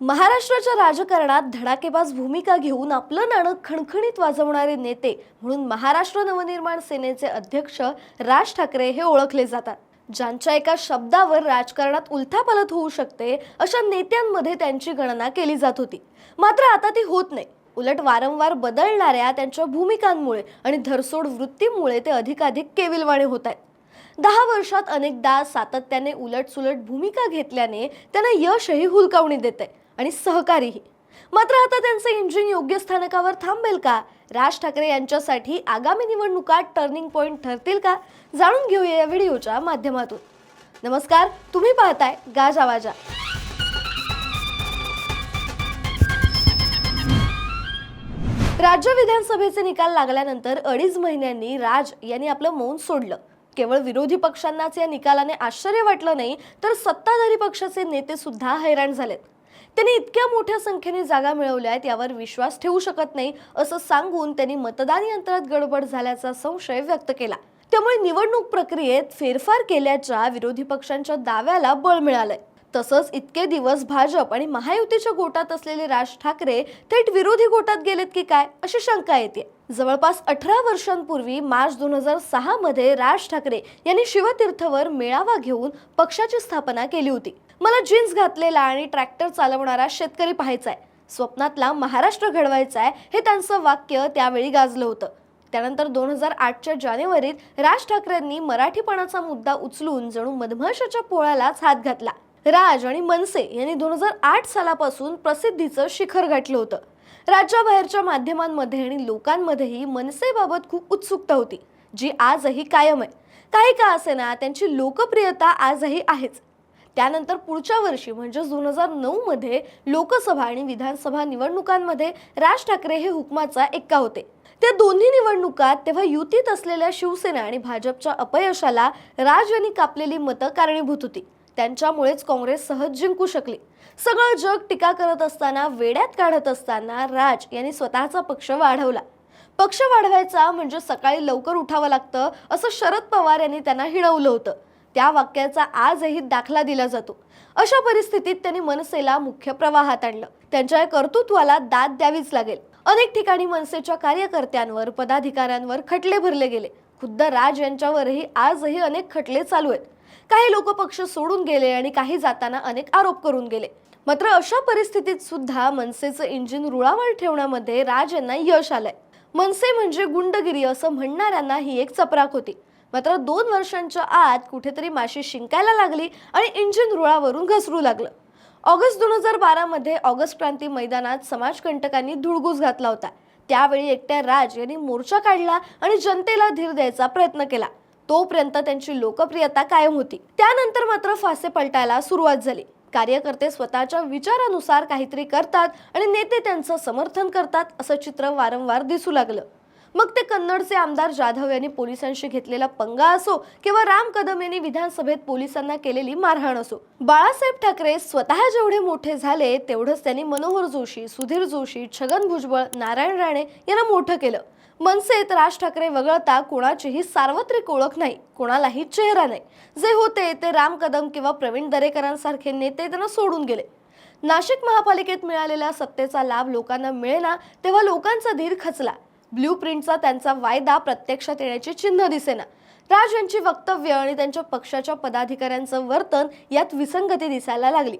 महाराष्ट्राच्या राजकारणात धडाकेबाज भूमिका घेऊन आपलं नाणं खणखणीत वाजवणारे नेते म्हणून महाराष्ट्र नवनिर्माण सेनेचे अध्यक्ष राज ठाकरे हे ओळखले जातात. ज्यांच्या एका शब्दावर राजकारणात उलथापालथ होऊ शकते अशा नेत्यांमध्ये त्यांची गणना केली जात होती. मात्र आता ती होत नाही. उलट वारंवार बदलणाऱ्या त्यांच्या भूमिकांमुळे आणि धरसोड वृत्तीमुळे ते अधिकाधिक केविलवाणे होत आहेत. दहा वर्षात अनेकदा सातत्याने उलटसुलट भूमिका घेतल्याने त्यांना यशही हुलकावणी देते आणि सहकारीही. मात्र आता त्यांचे इंजिन योग्य स्थानकावर थांबेल का? राज ठाकरे यांच्यासाठी आगामी निवडणुका टर्निंग पॉईंट ठरतील का? जाणून घेऊया या व्हिडिओच्या माध्यमातून. नमस्कार तुम्ही पाहताय गाजा आवाजा राज्य विधानसभेचे निकाल लागल्यानंतर अडीच महिन्यांनी राज यांनी आपलं मौन सोडलं. केवळ विरोधी पक्षांनाच या निकालाने आश्चर्य वाटलं नाही तर सत्ताधारी पक्षाचे नेते सुद्धा हैराण झालेत. त्यांनी इतक्या मोठ्या संख्येने जागा मिळवल्या आहेत यावर विश्वास ठेवू शकत नाही असं सांगून त्यांनी मतदान यंत्रात गडबड झाल्याचा संशय व्यक्त केला. त्यामुळे निवडणूक प्रक्रियेत फेरफार केल्याच्या विरोधी पक्षांच्या दाव्याला बळ मिळालंय. तसंच इतके दिवस भाजप आणि महायुतीच्या गोटात असलेले राज ठाकरे थेट विरोधी गोटात गेलेत की काय अशी शंका येते. जवळपास अठरा वर्षांपूर्वी मार्च दोन हजार सहा मध्ये राज ठाकरे यांनी शिवतीर्थवर मेळावा घेऊन पक्षाची स्थापना केली होती. मला जीन्स घातलेला आणि ट्रॅक्टर चालवणारा शेतकरी पाहायचा आहे स्वप्नातला महाराष्ट्र घडवायचा आहे हे त्यांचं वाक्य त्यावेळी गाजलं होतं. त्यानंतर दोन हजार आठच्या जानेवारीत राज ठाकरेंनी मराठीपणाचा मुद्दा उचलून जणू मधमाशाच्या पोळ्यालाच हात घातला. राज आणि मनसे यांनी दोन हजार आठ सालापासून प्रसिद्धीचं शिखर गाठलं होतं. राज्याबाहेरच्या माध्यमांमध्ये आणि लोकांमध्येही मनसेबाबत खूप उत्सुकता होती जी आजही कायम आहे. काही का असेना त्यांची लोकप्रियता आजही आहेच. त्यानंतर पुढच्या वर्षी म्हणजे दोन हजार नऊ मध्ये लोकसभा आणि विधानसभा निवडणुकांमध्ये राज ठाकरे हे हुकमाचा एक्का होते. त्या दोन्ही निवडणुकात तेव्हा युतीत असलेल्या शिवसेना आणि भाजपच्या अपयशाला राज यांनी कापलेली मतं कारणीभूत होती. त्यांच्यामुळेच काँग्रेस सहज जिंकू शकली. सगळं जग टीका करत असताना वेड्यात काढत असताना राज यांनी स्वतःचा पक्ष वाढवला. पक्ष वाढवायचा म्हणजे सकाळी लवकर उठावं लागतं असं शरद पवार यांनी त्यांना हिणवलं होतं. त्या वाक्याचा आजही दाखला दिला जातो. अशा परिस्थितीत त्यांनी मनसेला मुख्य प्रवाहात आणलं. त्यांच्या या कर्तृत्वाला दाद द्यावीच लागेल. अनेक ठिकाणी मनसेच्या कार्यकर्त्यांवर पदाधिकाऱ्यांवर खटले भरले गेले. खुद्द राज यांच्यावरही आजही अनेक खटले चालू आहेत. काही लोक पक्ष सोडून गेले आणि काही जाताना अनेक आरोप करून गेले. मात्र अशा परिस्थितीत सुद्धा मनसेचं इंजिन रुळावर ठेवण्यामध्ये राज यांना यश आलंय. मनसे म्हणजे गुंडगिरी असं म्हणणाऱ्यांना ही एक चपराक होती. मात्र दोन वर्षांच्या आत कुठेतरी माशी शिंकायला लागली आणि इंजिन रुळावरून घसरू लागलं. ऑगस्ट दोन हजार बारामध्ये ऑगस्ट क्रांती मैदानात समाजकंटकांनी धुळगूस घातला होता. त्यावेळी एकट्या राज यांनी मोर्चा काढला आणि जनतेला धीर द्यायचा प्रयत्न केला. तोपर्यंत त्यांची लोकप्रियता कायम होती. त्यानंतर मात्र फासे पलटायला सुरुवात झाली. कार्यकर्ते स्वतःच्या विचारानुसार काहीतरी करतात आणि नेते त्यांचं समर्थन करतात असं चित्र वारंवार दिसू लागलं. मग ते कन्नडचे आमदार जाधव यांनी पोलिसांशी घेतलेला पंगा असो किंवा राम कदम यांनी विधानसभेत पोलिसांना केलेली मारहाण असो बाळासाहेब ठाकरे स्वतः जेवढे मोठे झाले तेवढंच त्यांनी मनोहर जोशी सुधीर जोशी छगन भुजबळ नारायण राणे यांना मोठं केलं. मनसेत राज ठाकरे वगळता कोणाचीही सार्वत्रिक ओळख नाही कोणालाही चेहरा नाही. जे होते ते राम कदम किंवा प्रवीण दरेकरांसारखे नेते त्यांना सोडून गेले. नाशिक महापालिकेत मिळालेल्या सत्तेचा लाभ लोकांना मिळेना तेव्हा लोकांचा धीर खचला. ब्ल्यू प्रिंटचा त्यांचा वायदा प्रत्यक्षात येण्याची चिन्ह दिसेना. राज यांची वक्तव्य आणि त्यांच्या पक्षाच्या पदाधिकाऱ्यांचं वर्तन यात विसंगती दिसायला लागली.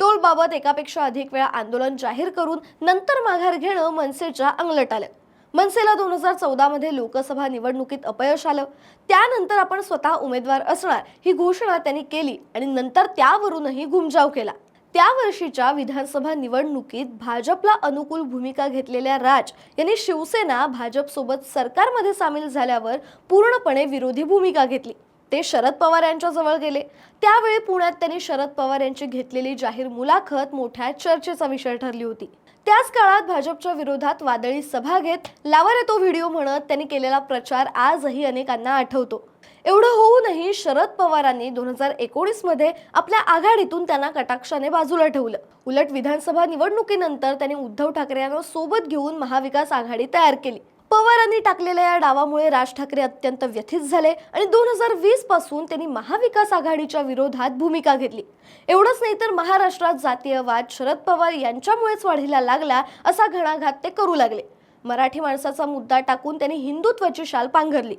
टोलबाबत एकापेक्षा अधिक वेळा आंदोलन जाहीर करून नंतर माघार घेणं मनसेच्या अंगलट आलं. मनसेला दोन हजार चौदामध्ये लोकसभा निवडणुकीत अपयश आलं. त्यानंतर आपण स्वतः उमेदवार असणार ही घोषणा त्यांनी केली आणि नंतर त्यावरूनही घुमजाव केला. त्या वर्षीच्या विधानसभा निवडणुकीत भाजपला अनुकूल भूमिका घेतलेल्या राज यांनी शिवसेना भाजपसोबत सरकारमध्ये सामील झाल्यावर पूर्णपणे विरोधी भूमिका घेतली. ते शरद पवार यांच्या जवळ गेले. त्यावेळी पुण्यात त्यांनी शरद पवार यांची घेतलेली जाहीर मुलाखत मोठ्या चर्चेचा विषय ठरली होती. त्याच काळात भाजपच्या विरोधात वादळी सभा घेत लावा रे तो व्हिडिओ म्हणत त्यांनी केलेला प्रचार आजही अनेकांना आठवतो. एवढं होऊनही शरद पवारांनी दोन हजार एकोणीसमध्ये आपल्या आघाडीतून त्यांना कटाक्षाने बाजूला ठेवलं. उलट विधानसभा निवडणुकीनंतर त्यांनी उद्धव ठाकरे यांना सोबत घेऊन महाविकास आघाडी तयार केली. पवारांनी टाकलेल्या या डावामुळे राज ठाकरे अत्यंत व्यथित झाले आणि दोन हजार वीसपासून त्यांनी महाविकास आघाडीच्या विरोधात भूमिका घेतली. एवढंच नाही तर महाराष्ट्रात जातीयवाद शरद पवार यांच्यामुळेच वाढीला लागला असा घणाघात ते करू लागले. मराठी माणसाचा मुद्दा टाकून त्यांनी हिंदुत्वाची शाल पांघरली.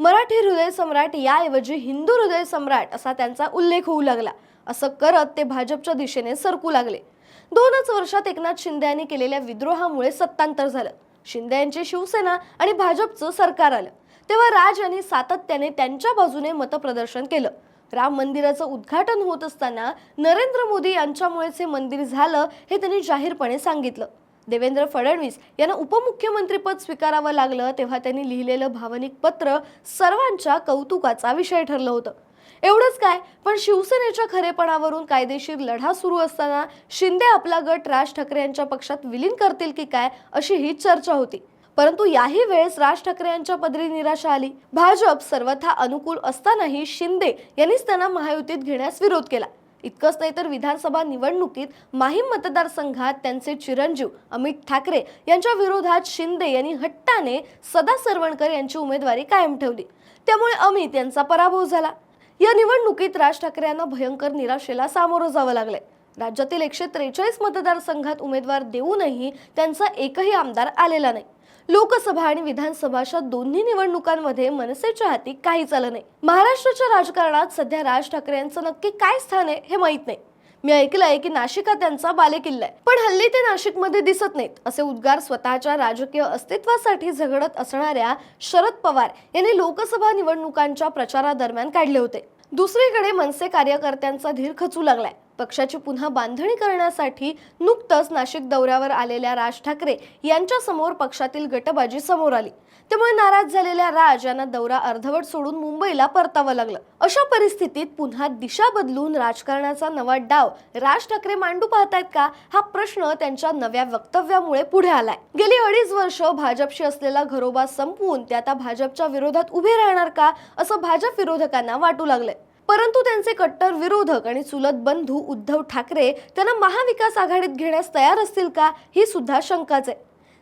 मराठी हृदय सम्राट याऐवजी हिंदू हृदय सम्राट असा त्यांचा उल्लेख होऊ लागला. असं करत ते भाजपच्या दिशेने सरकू लागले. दोनच वर्षात एकनाथ शिंदे यांनी केलेल्या विद्रोहामुळे सत्तांतर झालं. शिंदे यांची शिवसेना आणि भाजपचं सरकार आलं. तेव्हा राज यांनी सातत्याने त्यांच्या बाजूने मतप्रदर्शन केलं. राम मंदिराचं उद्घाटन होत असताना नरेंद्र मोदी यांच्यामुळेच हे मंदिर झालं हे त्यांनी जाहीरपणे सांगितलं. देवेंद्र फडणवीस यांना उपमुख्यमंत्रीपद स्वीकारावं लागलं तेव्हा त्यांनी लिहिलेलं भावनिक पत्र सर्वांच्या कौतुकाचा विषय ठरलं होतं. एवढंच काय पण शिवसेनेच्या खरेपणावरून कायदेशीर लढा सुरू असताना शिंदे आपला गट राज ठाकरे यांच्या पक्षात विलीन करतील की काय अशी ही चर्चा होती. परंतु याही वेळेस राज ठाकरे यांच्या पदरी निराशा आली. भाजप सर्वथा अनुकूल असतानाही शिंदे यांनीच त्यांना महायुतीत घेण्यास विरोध केला. इतकंच नाही तर विधानसभा निवडणुकीत माहीम मतदारसंघात त्यांचे चिरंजीव अमित ठाकरे यांच्या विरोधात शिंदे यांनी हट्टाने सदा सरवणकर यांची उमेदवारी कायम ठेवली. त्यामुळे अमित यांचा पराभव झाला. या निवडणुकीत राज ठाकरे यांना भयंकर निराशेला सामोरं जावं लागलंय. राज्यातील एकशे त्रेचाळीस मतदारसंघात उमेदवार देऊनही त्यांचा एकही आमदार आलेला नाही. लोकसभा आणि विधानसभा अशा दोन्ही निवडणुकांमध्ये मनसेच्या हाती काहीच आलं नाही. महाराष्ट्राच्या राजकारणात सध्या राज ठाकरे यांचं नक्की काय स्थान आहे हे माहीत नाही. मी ऐकलंय की नाशिक हा त्यांचा बालेकिल्ला आहे. पण हल्ली ते नाशिकमध्ये दिसत नाहीत. असे उद्गार स्वतःच्या राजकीय अस्तित्वासाठी झगडत असणाऱ्या शरद पवार यांनी लोकसभा निवडणुकांच्या प्रचारादरम्यान काढले होते. दुसरीकडे मनसे कार्यकर्त्यांचा धीर खचू लागलाय. पक्षाची पुन्हा बांधणी करण्यासाठी नुकतंच नाशिक दौऱ्यावर आलेल्या राज ठाकरे यांच्या समोर पक्षातील गटबाजी समोर आली. त्यामुळे नाराज झालेल्या राज यांना दौरा अर्धवट सोडून मुंबईला परतावं लागलं. अशा परिस्थितीत पुन्हा दिशा बदलून राजकारणाचा नवा डाव राज ठाकरे मांडू पाहतायत का? हा प्रश्न त्यांच्या नव्या वक्तव्यामुळे पुढे आलाय. गेली अडीच वर्ष भाजपशी असलेला घरोबा संपवून ते आता भाजपच्या विरोधात उभे राहणार का? असं भाजप विरोधकांना वाटू लागलंय. परंतु त्यांचे कट्टर विरोधक आणि चुलत बंधू उद्धव ठाकरे त्यांना महाविकास आघाडीत घेण्यास तयार असतील का ही सुद्धा शंकाच आहे.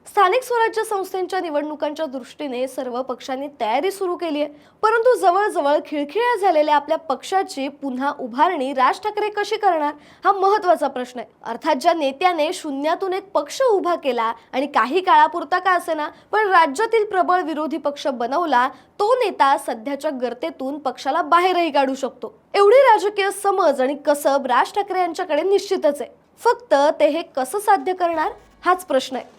स्थानिक स्वराज्य संस्थांच्या निवडणुकांच्या दृष्टीने सर्व पक्षांनी तयारी सुरू केली आहे. परंतु जवळजवळ खिळखिळ्या झालेल्या आपल्या पक्षाची पुन्हा उभारणी राज ठाकरे कशी करणार हा महत्त्वाचा प्रश्न आहे. अर्थात ज्या नेत्याने शून्यातून एक पक्ष उभा केला आणि काही काळापुरता का असेना पण राज्यातील प्रबळ विरोधी पक्ष बनवला तो नेता सध्याच्या गर्तेतून पक्षाला बाहेरही काढू शकतो. एवढी राजकीय समज आणि कसब राज ठाकरे यांच्याकडे निश्चितच आहे. फक्त ते हे कसं साध्य करणार? हाच प्रश्न आहे.